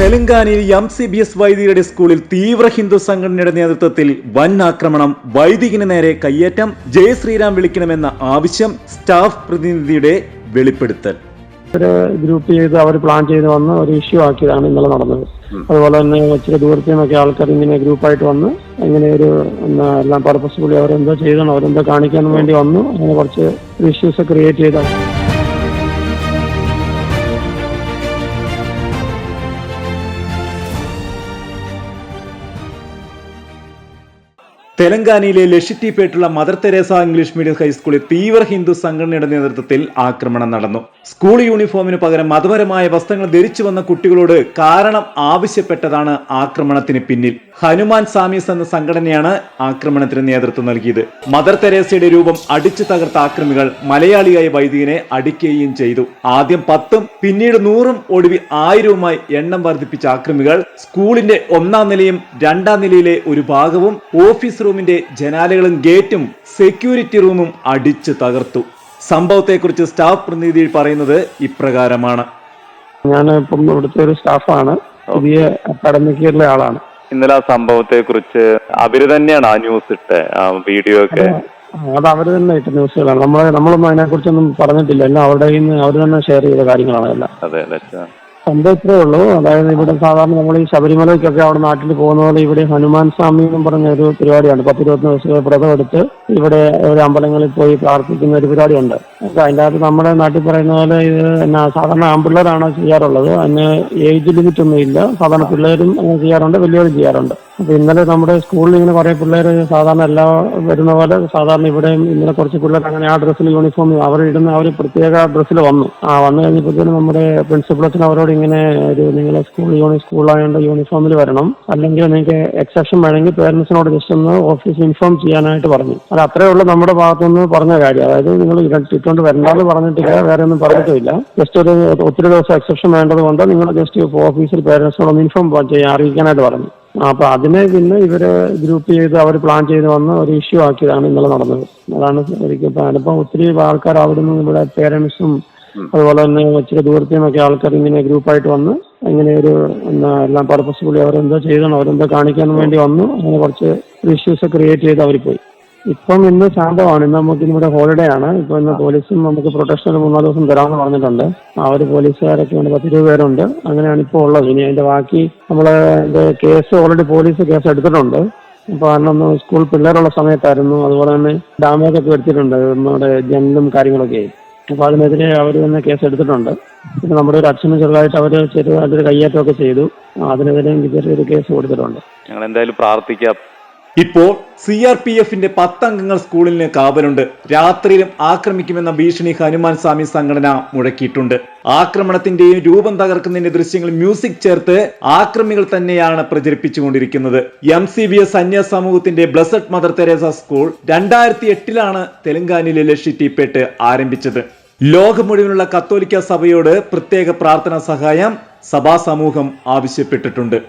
തെലങ്കാനയിൽ M C B S വൈദികരുടെ സ്കൂളിൽ തീവ്ര ഹിന്ദു സംഘടനയുടെ നേതൃത്വത്തിൽ വൻ ആക്രമണം. വൈദികന് നേരെ കയ്യേറ്റം. ജയ ശ്രീരാം വിളിക്കണമെന്ന ആവശ്യം സ്റ്റാഫ് പ്രതിനിധിയുടെ വെളിപ്പെടുത്തൽ. ഒരു ഗ്രൂപ്പ് ചെയ്ത് അവർ പ്ലാൻ ചെയ്ത് വന്ന് ഒരു ഇഷ്യൂ ആക്കിയതാണ് ഇന്നലെ നടന്നത്. അതുപോലെ തന്നെ ഇച്ചിരി ദൂരത്തു നിന്നൊക്കെ ആൾക്കാർ ഇങ്ങനെ ഗ്രൂപ്പായിട്ട് വന്ന് ഇങ്ങനെ ഒരു എല്ലാം എല്ലാം പർപ്പസ്ഫുള്ളി അവരെന്തോ ചെയ്തണം അവരെന്തോ കാണിക്കാൻ വേണ്ടി വന്നു. അങ്ങനെ കുറച്ച് ഇഷ്യൂസ് ക്രിയേറ്റ് ചെയ്ത. തെലങ്കാനയിലെ ലക്ഷ്യറ്റിപ്പേട്ടുള്ള മദർ തെരേസ ഇംഗ്ലീഷ് മീഡിയം ഹൈസ്കൂളിൽ തീവ്ര ഹിന്ദു സംഘടനയുടെ നേതൃത്വത്തിൽ ആക്രമണം നടന്നു. സ്കൂൾ യൂണിഫോമിന് പകരം മതപരമായ വസ്ത്രങ്ങൾ ധരിച്ചു വന്ന കുട്ടികളോട് കാരണം ആവശ്യപ്പെട്ടതാണ് ആക്രമണത്തിന് പിന്നിൽ. ഹനുമാൻ സാമീസ് എന്ന സംഘടനയാണ് ആക്രമണത്തിന് നേതൃത്വം നൽകിയത്. മദർ തെരേസയുടെ രൂപം അടിച്ചു തകർത്ത ആക്രമികൾ മലയാളിയായ വൈദികനെ അടിക്കുകയും ചെയ്തു. ആദ്യം പത്തും പിന്നീട് നൂറും ഒടുവിൽ ആയിരവുമായി എണ്ണം വർദ്ധിപ്പിച്ച ആക്രമികൾ സ്കൂളിന്റെ ഒന്നാം നിലയും രണ്ടാം നിലയിലെ ഒരു ഭാഗവും ഓഫീസ് റൂമിന്റെ ജനാലകളും ഗേറ്റും സെക്യൂരിറ്റി റൂമും അടിച്ചു തകർത്തു. സംഭവത്തെക്കുറിച്ച് സ്റ്റാഫ് പ്രതിനിധി പറയുന്നത് ഇപ്രകാരമാണ്. ഞാൻ ഇപ്പം ഇവിടുത്തെ ഒരു സ്റ്റാഫാണ്. പുതിയ അക്കാഡമിക് ഇയറിലെ ആളാണ്. ഇന്നലെ ആ സംഭവത്തെ കുറിച്ച് അവർ തന്നെയാണ് ആ ന്യൂസ് ഇട്ട് വീഡിയോ ഒക്കെ? അത്. അവർ തന്നെ ഇട്ട ന്യൂസുകളാണ്. നമ്മൾ നമ്മളൊന്നും അതിനെക്കുറിച്ചൊന്നും പറഞ്ഞിട്ടില്ല. എല്ലാം അവരുടെ കയ്യിൽ നിന്ന് അവർ തന്നെ ഷെയർ ചെയ്ത കാര്യങ്ങളാണ് എല്ലാം. അതെ അതെ. സംഭവം ഇത്രേ ഉള്ളൂ. അതായത് ഇവിടെ സാധാരണ നമ്മൾ ഈ ശബരിമലയ്ക്കൊക്കെ അവിടെ നാട്ടിൽ പോകുന്ന പോലെ ഇവിടെ ഹനുമാൻ സ്വാമി എന്നും പറഞ്ഞ ഒരു പരിപാടിയാണ് പത്ത് ഇരുപത്തൊന്ന് ദിവസം വ്രതം എടുത്ത് ഇവിടെ ഒരു അമ്പലങ്ങളിൽ പോയി പ്രാർത്ഥിക്കുന്ന ഒരു പരിപാടിയുണ്ട്. അപ്പൊ അതിന്റെ അകത്ത് നമ്മുടെ നാട്ടിൽ പറയുന്ന പോലെ ഇത് എന്നാ സാധാരണ ആൺപിള്ളേരാണ് ചെയ്യാറുള്ളത്. അതിന് ഏജ് ലിമിറ്റ് ഒന്നും ഇല്ല സാധാരണ പിള്ളേരും ചെയ്യാറുണ്ട് വലിയവരും ചെയ്യാറുണ്ട്. അപ്പൊ ഇന്നലെ നമ്മുടെ സ്കൂളിൽ ഇങ്ങനെ കുറെ പിള്ളേർ സാധാരണ എല്ലാ വരുന്ന പോലെ സാധാരണ ഇവിടെയും ഇന്നലെ കുറച്ച് പിള്ളേർ അങ്ങനെ ആ ഡ്രസ്സിൽ യൂണിഫോം അവർ ഇടുന്ന അവർ പ്രത്യേക ഡ്രസ്സിൽ വന്നു. ആ വന്നു കഴിഞ്ഞപ്പോഴത്തേനും നമ്മുടെ പ്രിൻസിപ്പളത്തിന് അവരോട് ഇങ്ങനെ ഒരു നിങ്ങളെ സ്കൂൾ യൂണി സ്കൂളായതുകൊണ്ട് യൂണിഫോമിൽ വരണം. അല്ലെങ്കിൽ നിങ്ങൾക്ക് എക്സെപ്ഷൻ വേണമെങ്കിൽ പേരൻസിനോട് ജസ്റ്റ് ഒന്ന് ഓഫീസ് ഇൻഫോം ചെയ്യാനായിട്ട് പറഞ്ഞു. അത് അത്രേ ഉള്ളൂ നമ്മുടെ ഭാഗത്തുനിന്ന് പറഞ്ഞ കാര്യം. അതായത് നിങ്ങൾ ഇട്ടുകൊണ്ട് വരണ്ടാന്ന് പറഞ്ഞിട്ടില്ല വേറെ ഒന്നും പറഞ്ഞിട്ടില്ല ജസ്റ്റ് ഒരു ഒത്തിരി ദിവസം എക്സെപ്ഷൻ വേണ്ടത് കൊണ്ട് നിങ്ങൾ ജസ്റ്റ് ഓഫീസിൽ പേരൻസിനോട് ഒന്ന് ഇൻഫോം ചെയ്യാൻ അറിയിക്കാനായിട്ട് പറഞ്ഞു. ആ, അപ്പൊ അതിനെ പിന്നെ ഇവർ ഗ്രൂപ്പ് ചെയ്ത് അവർ പ്ലാൻ ചെയ്ത് വന്ന് ഒരു ഇഷ്യൂ ആക്കിയതാണ് ഇന്നലെ നടന്നത്. അതാണ് ശരിക്കും ഇപ്പൊ ഒത്തിരി ആൾക്കാർ അവിടെ നിന്ന് ഇവിടെ പേരൻസും അതുപോലെ തന്നെ ഇച്ചിരി ദൂരത്തു നിന്നൊക്കെ ആൾക്കാർ ഇങ്ങനെ ഗ്രൂപ്പായിട്ട് വന്ന് ഇങ്ങനെ ഒരു എന്നാ എല്ലാം പർപ്പസ് പർപ്പസ്ഫുള്ളി അവരെന്തോ ചെയ്തണം അവരെന്തോ കാണിക്കാൻ വേണ്ടി വന്നു. അങ്ങനെ കുറച്ച് ഇഷ്യൂസ് ക്രിയേറ്റ് ചെയ്ത് അവർ പോയി. ഇപ്പം ഇന്ന് ശാന്തമാണ്. ഇന്ന് നമുക്ക് ഇവിടെ ഹോളിഡേ ആണ്. ഇപ്പൊ ഇന്ന് പോലീസും നമുക്ക് പ്രൊട്ടക്ഷൻ മൂന്നാൽ ദിവസം തരാമെന്ന് പറഞ്ഞിട്ടുണ്ട്. ആ ഒരു പോലീസുകാരൊക്കെ ഉണ്ട് പത്ത് ഇരുപത് പേരുണ്ട്. അങ്ങനെയാണ് ഇപ്പോൾ ഉള്ളത്. ഇനി അതിന്റെ ബാക്കി നമ്മൾ കേസ് ഓൾറെഡി പോലീസ് കേസ് എടുത്തിട്ടുണ്ട്. അന്നൊന്ന് സ്കൂൾ പിള്ളേരുള്ള സമയത്തായിരുന്നു. അതുപോലെ തന്നെ ഡാമേജ് ഒക്കെ എടുത്തിട്ടുണ്ട്. നമ്മുടെ ജനലും കാര്യങ്ങളൊക്കെ. അപ്പൊ അതിനെതിരെ അവർ തന്നെ കേസ് എടുത്തിട്ടുണ്ട്. പിന്നെ നമ്മുടെ ഒരു അച്ഛനും ചെറുതായിട്ട് അവർ ചെറുതായിട്ടൊരു കയ്യേറ്റമൊക്കെ ചെയ്തു. അതിനെതിരെ ചെറിയൊരു കേസ് കൊടുത്തിട്ടുണ്ട്. ഞങ്ങൾ എന്തായാലും പ്രാർത്ഥിക്കാം. ഇപ്പോൾ സി ആർ പി എഫിന്റെ പത്തംഗങ്ങൾ സ്കൂളിന് കാവലുണ്ട്. രാത്രിയിലും ആക്രമിക്കുമെന്ന ഭീഷണി ഹനുമാൻ സ്വാമി സംഘടന മുഴക്കിയിട്ടുണ്ട്. ആക്രമണത്തിന്റെയും രൂപം തകർക്കുന്നതിന്റെ ദൃശ്യങ്ങൾ മ്യൂസിക് ചേർത്ത് ആക്രമികൾ തന്നെയാണ് പ്രചരിപ്പിച്ചുകൊണ്ടിരിക്കുന്നത്. എം സി ബി എസ് അന്യ സമൂഹത്തിന്റെ ബ്ലസഡ് മദർ തെരേസ സ്കൂൾ രണ്ടായിരത്തി എട്ടിലാണ് തെലങ്കാനയിലെ ലക്ഷ്യറ്റിപ്പേട്ട് ആരംഭിച്ചത്. ലോകം മുഴുവനുള്ള കത്തോലിക്ക സഭയോട് പ്രത്യേക പ്രാർത്ഥനാ സഹായം സഭാ സമൂഹം ആവശ്യപ്പെട്ടിട്ടുണ്ട്.